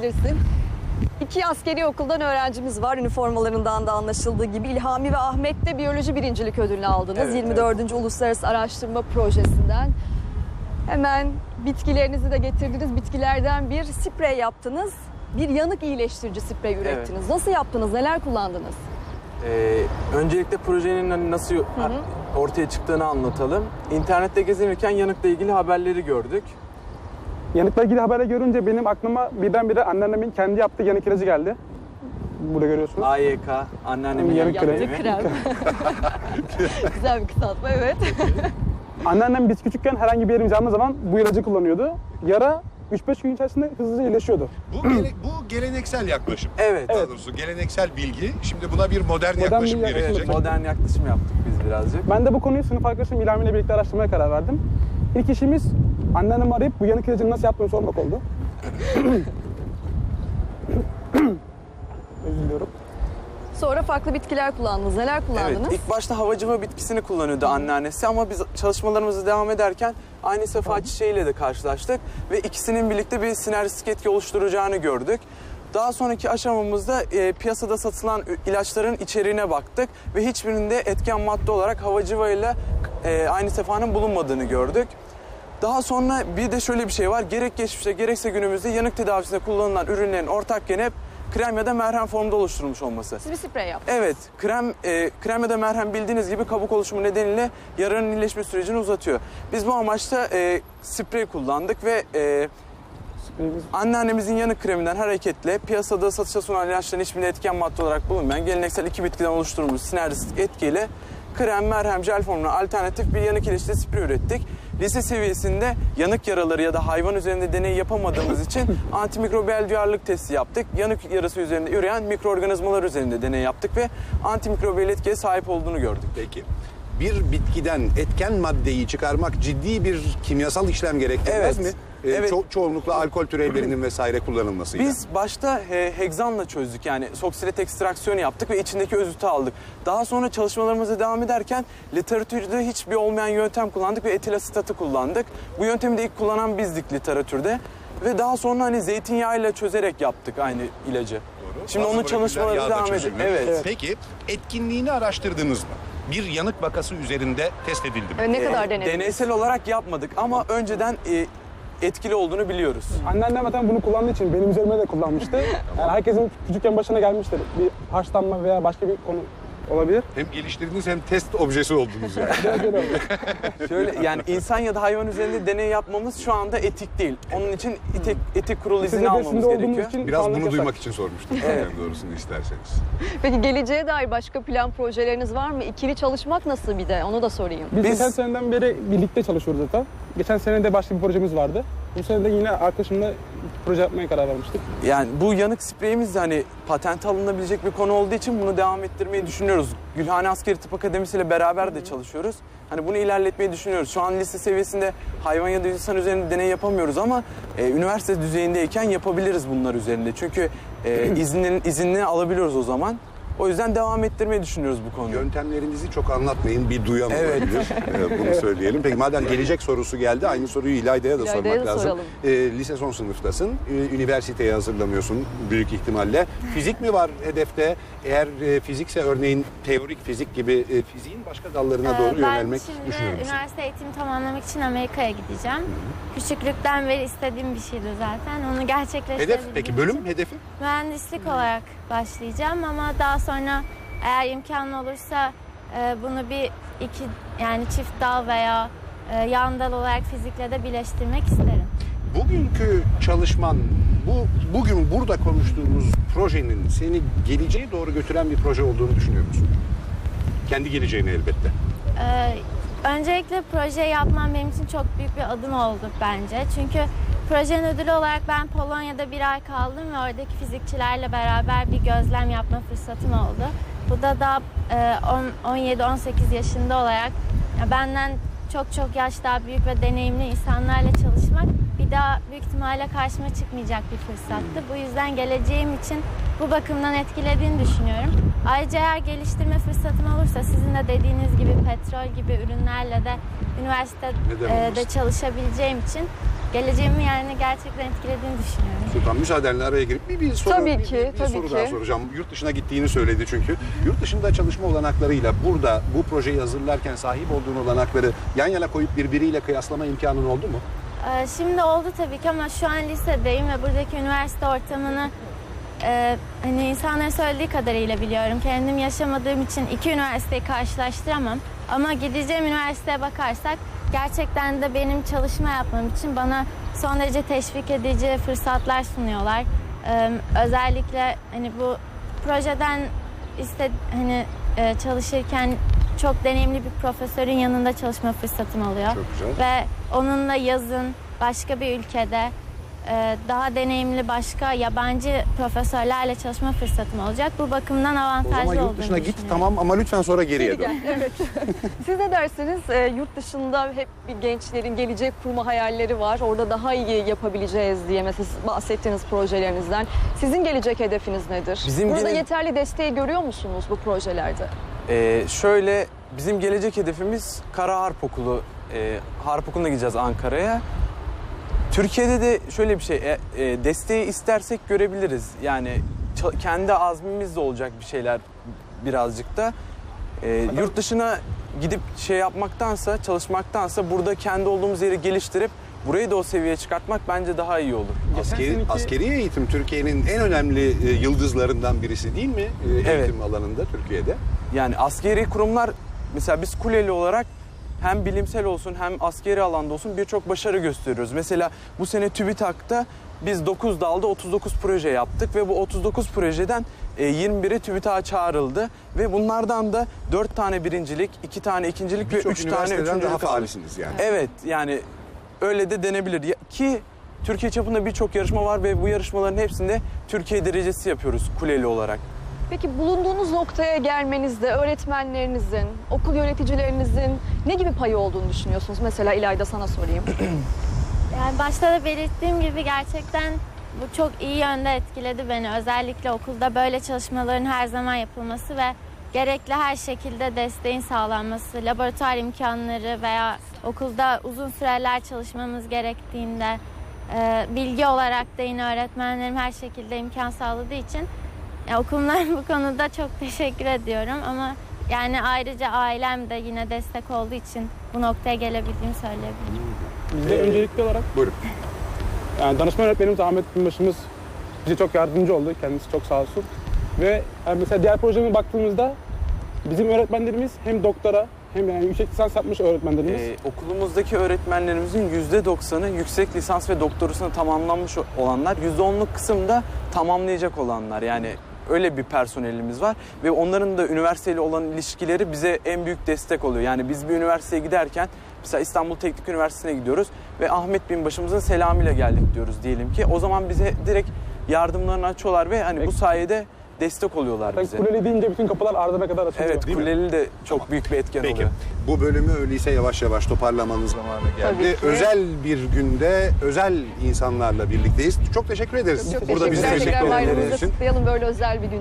Bilirsin. İki askeri okuldan öğrencimiz var. Üniformalarından da anlaşıldığı gibi. İlhami ve Ahmet de biyoloji birincilik ödülünü aldınız. Evet, 24. Uluslararası Araştırma Projesi'nden. Hemen bitkilerinizi de getirdiniz. Bitkilerden bir sprey yaptınız. Bir yanık iyileştirici sprey ürettiniz. Nasıl yaptınız? Neler kullandınız? Ee, öncelikle projenin hani nasıl ortaya çıktığını anlatalım. İnternette gezinirken yanıkla ilgili haberleri gördük. Yanıkla ilgili habere görünce benim aklıma birdenbire anneannemin kendi yaptığı yanık ilacı geldi. Burada görüyorsunuz. AYK, anneannemin Yanık. Yaptığı kremi. krem. Güzel bir kısaltma evet. Anneannem biz küçükken herhangi bir yerimiz yandığı zaman bu ilacı kullanıyordu. Yara 3-5 gün içerisinde hızlıca iyileşiyordu. Bu, gele- bu geleneksel yaklaşım. Evet. Daha doğrusu geleneksel bilgi. Şimdi buna bir modern, Modern yaklaşım gelecek. olacak. Modern yaklaşım yaptık biz birazcık. Ben de bu konuyu sınıf arkadaşım İlhami ile birlikte araştırmaya karar verdim. İlk işimiz anneannemi arayıp bu yanık ilacını nasıl yaptığını sormak oldu. Özür diliyorum. Sonra farklı bitkiler kullandınız. Neler kullandınız? Evet, ilk başta havacıva bitkisini kullanıyordu anneannesi ama biz çalışmalarımızı devam ederken aynı sefa çiçeğiyle de karşılaştık ve ikisinin birlikte bir sinerjistik etki oluşturacağını gördük. Daha sonraki aşamamızda e, piyasada satılan ilaçların içeriğine baktık ve hiçbirinde etken madde olarak havacıva ile e, aynı sefanın bulunmadığını gördük. Daha sonra bir de şöyle bir şey var. Gerek geçmişte gerekse günümüzde yanık tedavisinde kullanılan ürünlerin ortak gene hep krem ya da merhem formunda oluşturulmuş olması. Siz bir sprey yaptınız. Evet, krem e, krem ya da merhem bildiğiniz gibi kabuk oluşumu nedeniyle yaranın iyileşme sürecini uzatıyor. Biz bu amaçla e, sprey kullandık ve e, Spreyimiz anneannemizin yanık kreminden hareketle piyasada satışa sunulan ilaçların hiçbirinde etken madde olarak bulunmayan geleneksel iki bitkiden oluşturulmuş sinerjistik etkiyle krem, merhem, jel formuna alternatif bir yanık iyileştirici sprey ürettik. Lise seviyesinde yanık yaraları ya da hayvan üzerinde deney yapamadığımız için antimikrobiyal duyarlılık testi yaptık. Yanık yarası üzerinde üreyen mikroorganizmalar üzerinde deney yaptık ve antimikrobiyal etkiye sahip olduğunu gördük. Peki. Bir bitkiden etken maddeyi çıkarmak ciddi bir kimyasal işlem gerektirmez Evet. mi? Ee, Evet. ço- çoğunlukla alkol türevlerinin vesaire kullanılmasıyla. Biz başta e, hegzanla çözdük yani soksilet ekstraksiyonu yaptık ve içindeki özütü aldık. Daha sonra çalışmalarımıza devam ederken literatürde hiçbir olmayan yöntem kullandık ve etil asitatı kullandık. Bu yöntemi de ilk kullanan bizdik literatürde. Ve daha sonra hani zeytinyağıyla çözerek yaptık aynı ilacı. Doğru. Şimdi Bazı onun çalışmaları devam ediyor. çözülür. Evet. Peki etkinliğini araştırdınız mı? Bir yanık vakası üzerinde test edildi mi? Ne kadar E, denediniz? Deneysel olarak yapmadık ama önceden e, etkili olduğunu biliyoruz. Anneannem zaten bunu kullandığı için benim üzerime de kullanmıştı. Yani herkesin küçükken başına gelmiştir. Bir haşlanma veya başka bir konu olabilir. Hem geliştirdiniz hem test objesi oldunuz yani. Şöyle yani insan ya da hayvan üzerinde deney yapmamız şu anda etik değil. Onun için etik, etik kurul izni almamız gerekiyor. için Biraz bunu yasak. duymak için sormuştum. Evet. Yani doğrusunu isterseniz. Peki geleceğe dair başka plan projeleriniz var mı? İkili çalışmak nasıl bir de onu da sorayım. Biz, Biz- geçen seneden beri birlikte çalışıyoruz zaten. Geçen sene de başka bir projemiz vardı. Bu sene de yine arkadaşımla proje yapmaya karar vermiştik. Yani bu yanık spreyimiz de hani patent alınabilecek bir konu olduğu için bunu devam ettirmeyi düşünüyoruz. Gülhane Askeri Tıp Akademisi ile beraber de çalışıyoruz. Hani bunu ilerletmeyi düşünüyoruz. Şu an lise seviyesinde hayvan ya da insan üzerinde deney yapamıyoruz ama e, üniversite düzeyindeyken yapabiliriz bunlar üzerinde. Çünkü e, iznin, izinini alabiliyoruz o zaman. O yüzden devam ettirmeyi düşünüyoruz bu konuyu. Yöntemlerinizi çok anlatmayın bir duyan Evet. olabilir. Ee, Bunu söyleyelim. Peki madem gelecek sorusu geldi aynı soruyu İlayda'ya da İlayda'ya sormak da lazım. soralım. Ee, lise son sınıftasın. Ee, üniversiteye hazırlanıyorsun büyük ihtimalle. Fizik mi var hedefte? Eğer e, fizikse örneğin teorik fizik gibi e, fiziğin başka dallarına Ee, doğru ben yönelmek şimdi düşünüyor musun? üniversite eğitimi tamamlamak için Amerika'ya gideceğim. Küçüklükten beri istediğim bir şeydi zaten. Onu gerçekleştirebilmek Hedef peki bölüm hedefi? mühendislik olarak başlayacağım ama daha sonra eğer imkanı olursa e, bunu bir iki yani çift dal veya e, yan dal olarak fizikle de birleştirmek isterim. Bugünkü çalışman, bu bugün burada konuştuğumuz projenin seni geleceğe doğru götüren bir proje olduğunu düşünüyor musun? Kendi geleceğini elbette. Ee, öncelikle proje yapmam benim için çok büyük bir adım oldu bence. Çünkü projenin ödülü olarak ben Polonya'da bir ay kaldım ve oradaki fizikçilerle beraber bir gözlem yapma fırsatım oldu. Bu da e, 17-18 yaşında olarak benden çok çok yaş daha büyük ve deneyimli insanlarla çalışmak bir daha büyük ihtimalle karşıma çıkmayacak bir fırsattı. Bu yüzden geleceğim için bu bakımdan etkilediğini düşünüyorum. Ayrıca eğer geliştirme fırsatım olursa sizin de dediğiniz gibi petrol gibi ürünlerle de üniversitede e, çalışabileceğim için geleceğimi yani gerçekten etkilediğini düşünüyorum. Sultan müsaadenle araya girip bir, bir soru, Tabii bir- ki, bir, bir tabii soru ki. daha soracağım. Yurt dışına gittiğini söyledi çünkü. Yurt dışında çalışma olanaklarıyla burada bu projeyi hazırlarken sahip olduğun olanakları yan yana koyup birbiriyle kıyaslama imkanın oldu mu? Ee, Şimdi oldu tabii ki ama şu an lisedeyim ve buradaki üniversite ortamını e, hani insanların söylediği kadarıyla biliyorum. Kendim yaşamadığım için iki üniversiteyi karşılaştıramam. Ama gideceğim üniversiteye bakarsak gerçekten de benim çalışma yapmam için bana son derece teşvik edici fırsatlar sunuyorlar. Ee, özellikle hani bu projeden iste hani e, çalışırken çok deneyimli bir profesörün yanında çalışma fırsatım oluyor. Çok güzel. Ve onunla yazın başka bir ülkede daha deneyimli başka yabancı profesörlerle çalışma fırsatım olacak. Bu bakımdan O avantajlı zaman yurt olduğunu dışına git tamam ama lütfen sonra geriye dön. Evet. Siz ne dersiniz? Ee, yurt dışında hep bir gençlerin gelecek kurma hayalleri var. Orada daha iyi yapabileceğiz diye mesela siz bahsettiğiniz projelerinizden. Sizin gelecek hedefiniz nedir? Bizim Burada gele- yeterli desteği görüyor musunuz bu projelerde? Ee, şöyle bizim gelecek hedefimiz Kara Harp Okulu. Ee, Harp Okulu'na gideceğiz Ankara'ya. Türkiye'de de şöyle bir şey, e, e, desteği istersek görebiliriz. Yani kendi azmimizde olacak bir şeyler birazcık da. Ee, yurt dışına gidip şey yapmaktansa, çalışmaktansa burada kendi olduğumuz yeri geliştirip burayı da o seviyeye çıkartmak bence daha iyi olur. Askeri, seneki- askeri eğitim Türkiye'nin en önemli e, yıldızlarından birisi değil mi? E, eğitim Evet. alanında Türkiye'de. Yani askeri kurumlar mesela biz Kuleli olarak hem bilimsel olsun hem askeri alanda olsun birçok başarı gösteriyoruz. Mesela bu sene TÜBİTAK'ta biz 9 dalda 39 proje yaptık ve bu 39 projeden e, 21'i TÜBİTAK'a çağrıldı ve bunlardan da 4 tane birincilik, 2 tane ikincilik ve Birçok 3 tane daha üçüncülük aldık. faalsiniz yani. Evet yani öyle de denebilir. Ki Türkiye çapında birçok yarışma var ve bu yarışmaların hepsinde Türkiye derecesi yapıyoruz Kuleli olarak. Peki bulunduğunuz noktaya gelmenizde öğretmenlerinizin, okul yöneticilerinizin ne gibi payı olduğunu düşünüyorsunuz? Mesela İlayda sana sorayım. Yani başta da belirttiğim gibi gerçekten bu çok iyi yönde etkiledi beni. Özellikle okulda böyle çalışmaların her zaman yapılması ve gerekli her şekilde desteğin sağlanması, laboratuvar imkanları veya okulda uzun süreler çalışmamız gerektiğinde e, bilgi olarak da yine öğretmenlerim her şekilde imkan sağladığı için ya okuluma bu konuda çok teşekkür ediyorum ama yani ayrıca ailem de yine destek olduğu için bu noktaya gelebildiğimi söyleyebilirim. Biz de öncelikli olarak Buyurun. yani danışman öğretmenimiz Ahmet Binbaşımız bize çok yardımcı oldu. Kendisi çok sağ olsun. Ve yani mesela diğer projeme baktığımızda bizim öğretmenlerimiz hem doktora hem yani yüksek lisans yapmış öğretmenlerimiz. Ee, okulumuzdaki öğretmenlerimizin %90'ı yüksek lisans ve doktorasını tamamlanmış olanlar, %10'luk kısım da tamamlayacak olanlar. Yani öyle bir personelimiz var ve onların da üniversiteyle olan ilişkileri bize en büyük destek oluyor. Yani biz bir üniversiteye giderken mesela İstanbul Teknik Üniversitesi'ne gidiyoruz ve Ahmet Binbaşımızın selamıyla geldik diyoruz diyelim ki. O zaman bize direkt yardımlarını açıyorlar ve hani bu sayede destek oluyorlar bize. Kuleli deyince bütün kapılar ardına kadar açılıyor. Evet, Değil mi? Kuleli de çok Tamam. büyük bir etken Peki. oluyor. Bu bölümü öyleyse yavaş yavaş toparlamanın zamanı geldi. Tabii ki. Özel bir günde özel insanlarla birlikteyiz. Çok teşekkür ederiz. Çok Burada bizi teşekkürler. teşekkür Tekrar bayramınızı için. kutlayalım böyle özel bir günde.